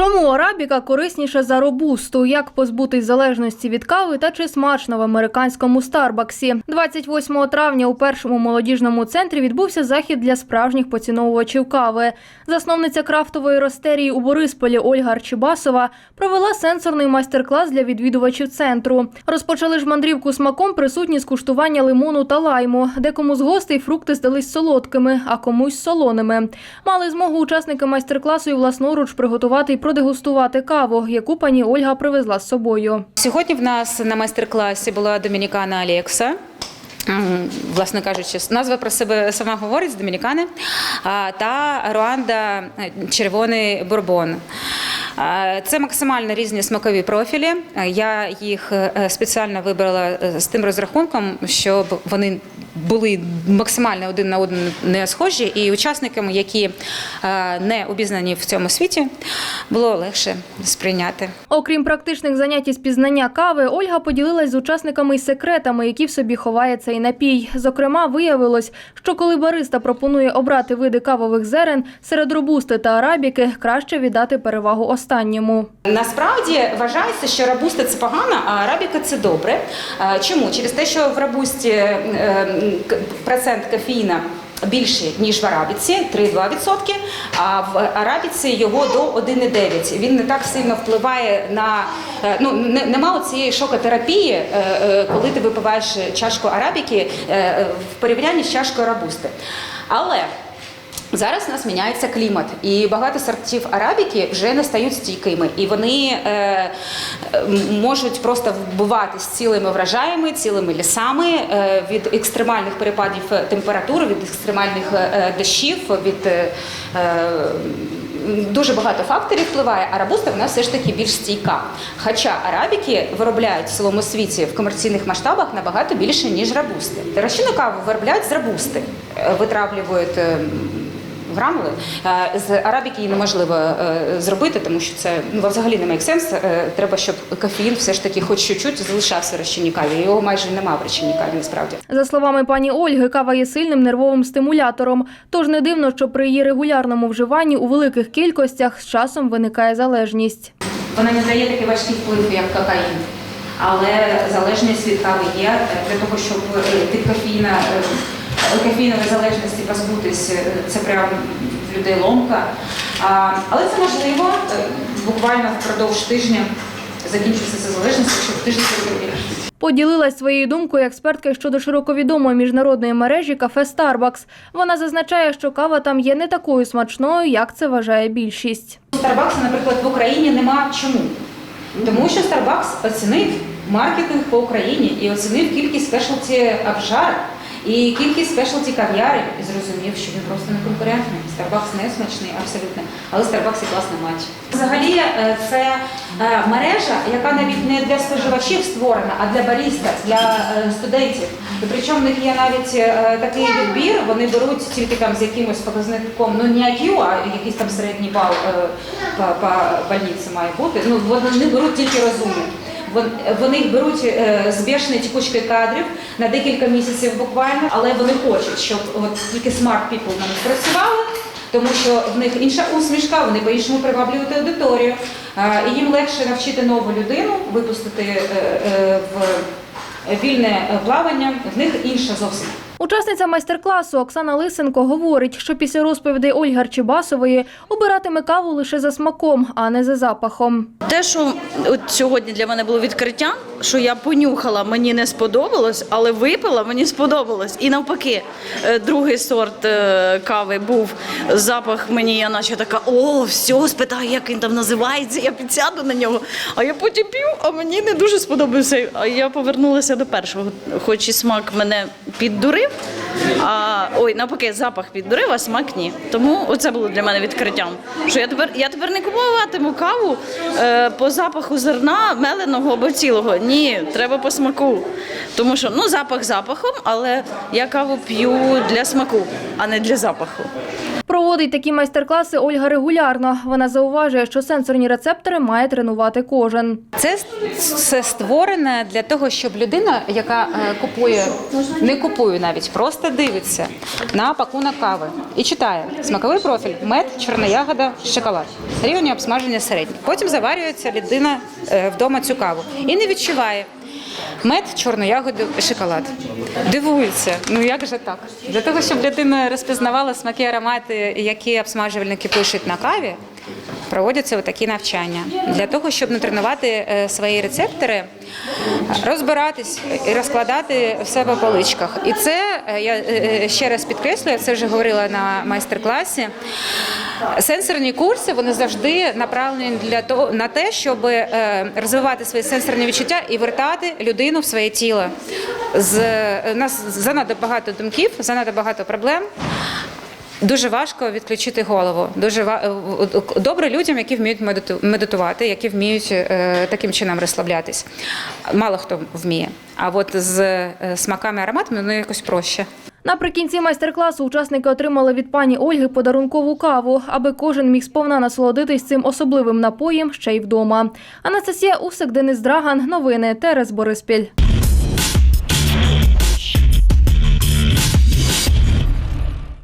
Чому арабіка корисніша за робусту? Як позбутись залежності від кави та чи смачно в американському Старбаксі? 28 травня у першому молодіжному центрі відбувся захід для справжніх поціновувачів кави. Засновниця крафтової ростерії у Борисполі Ольга Арчибасова провела сенсорний майстер-клас для відвідувачів центру. Розпочали ж мандрівку смаком присутні з куштування лимону та лайму. Декому з гостей фрукти здались солодкими, а комусь солоними. Мали змогу учасники майстер-класу і власноруч приготувати і продегустувати каву, яку пані Ольга привезла з собою. Сьогодні в нас на майстер-класі була домінікана Алекса. Власне кажучи, назва про себе сама говорить з домінікани, та Руанда е, червоний бурбон. Це максимально різні смакові профілі. Я їх е, спеціально вибрала е, з тим розрахунком, щоб вони були максимально один на один не схожі, і учасникам, які е, не обізнані в цьому світі, було легше сприйняти. Окрім практичних занять із пізнання кави, Ольга поділилась з учасниками й секретами, які в собі ховає цей напій. Зокрема, виявилось, що коли бариста пропонує обрати види кавових зерен серед робусти та арабіки, краще віддати перевагу останньому. Насправді вважається, що рабуста це погано, а арабіка це добре. Чому? Через те, що в рабусті е, к- процент кофеїна більший, ніж в арабіці, 3,2%, а в арабіці його до 1,9%. Він не так сильно впливає на е, ну не- нема цієї шокотерапії, е, е, коли ти випиваєш чашку арабіки в порівнянні з чашкою рабусти. Але Зараз у нас міняється клімат, і багато сортів арабіки вже не стають стійкими, і вони е, е, можуть просто вбиватись цілими врожаями, цілими лісами е, від екстремальних перепадів температури, від екстремальних е, дощів, від е, е, дуже багато факторів впливає. А рабуста вона все ж таки більш стійка. Хоча арабіки виробляють в цілому світі в комерційних масштабах набагато більше ніж рабусти. Розчинну каву виробляють з рабусти, Е, витравлюють. Гранули. Е, З арабіки її неможливо е, зробити, тому що це ну, взагалі не має сенс. Треба, щоб кофеїн все ж таки хоч чуть-чуть залишався в розчинній каві. Його майже немає в розчинній каві, насправді. За словами пані Ольги, кава є сильним нервовим стимулятором. Тож не дивно, що при її регулярному вживанні у великих кількостях з часом виникає залежність. Вона не дає такий важкий вплив, як кокаїн. Але залежність від кави є для того, щоб е, від кофеїна, е, кофеїнової залежності позбутись, е, це прям в людей ломка. А, Але це можливо е, буквально впродовж тижня закінчиться ця залежність, якщо в тиждень це. Поділилась своєю думкою експертка щодо широковідомої міжнародної мережі кафе Starbucks. Вона зазначає, що кава там є не такою смачною, як це вважає більшість. Старбакса, наприклад, в Україні нема чому. Тому що Starbucks оцінив маркетинг по Україні і оцінив кількість спешлті обжар і кількість спешлті кав'ярів зрозумів, що він просто не конкурентний. Starbucks не смачний абсолютно, але Starbucks і класний матч. Взагалі е, це е, мережа, яка навіть не для споживачів створена, а для баріста, для е, студентів. І причому в них є навіть такий відбір, вони беруть тільки там з якимось показником, ну не IQ, а якийсь там середній бал по, по больниці має бути. Ну вони беруть тільки розумні. Вон- Вони їх беруть е, з бешеною текучкою кадрів на декілька місяців буквально, але вони хочуть, щоб от тільки smart people на них працювали, тому що в них інша усмішка, вони по-іншому приваблюють аудиторію. Е, І їм легше навчити нову людину, випустити е, е, в вільне плавання, в них інша зовсім. Учасниця майстер-класу Оксана Лисенко говорить, що після розповідей Ольги Арчибасової обиратиме каву лише за смаком, а не за запахом. Те, що от сьогодні для мене було відкриття, що я понюхала, мені не сподобалось, але випила, мені сподобалось. І навпаки, е, другий сорт е, кави був запах мені, я наче така, о, все, спитаю, як він там називається, я підсяду на нього. А я потім п'ю, а мені не дуже сподобався. А я повернулася до першого, хоч і смак мене піддурив. А ой, навпаки, запах піддурив, а смак ні. Тому це було для мене відкриттям. Що я тепер я тепер не купуватиму каву е, по запаху зерна меленого або цілого. Ні, треба по смаку. Тому що ну запах запахом, але я каву п'ю для смаку, а не для запаху. Проводить такі майстер-класи Ольга регулярно. Вона зауважує, що сенсорні рецептори має тренувати кожен. Це все створене для того, щоб людина, яка е, купує, не купує навіть, просто дивиться на пакунок кави і читає смаковий профіль, мед, чорна ягода, шоколад. Рівень обсмаження середній. Потім заварюється людина е, вдома цю каву і не відчуває. Мед, чорну ягоду і шоколад. Дивуються, Ну як же так? Для того, щоб людина розпізнавала смаки, аромати, які обсмажувальники пишуть на каві, проводяться такі навчання для того, щоб натренувати е, свої рецептори, розбиратись і розкладати все по поличках. І це е, я е, ще раз підкреслюю, це вже говорила на майстер-класі. Сенсорні курси вони завжди направлені для того на те, щоб розвивати свої сенсорні відчуття і вертати людину в своє тіло. З нас занадто багато думків, занадто багато проблем. Дуже важко відключити голову. Дуже ва- е, добре людям, які вміють медиту- медитувати, які вміють е, таким чином розслаблятись. Мало хто вміє. А от з е, смаками ароматами ну якось проще. Наприкінці майстер-класу учасники отримали від пані Ольги подарункову каву, аби кожен міг сповна насолодитись цим особливим напоєм ще й вдома. Анастасія Усик, Денис Драган. Новини Терес Бориспіль.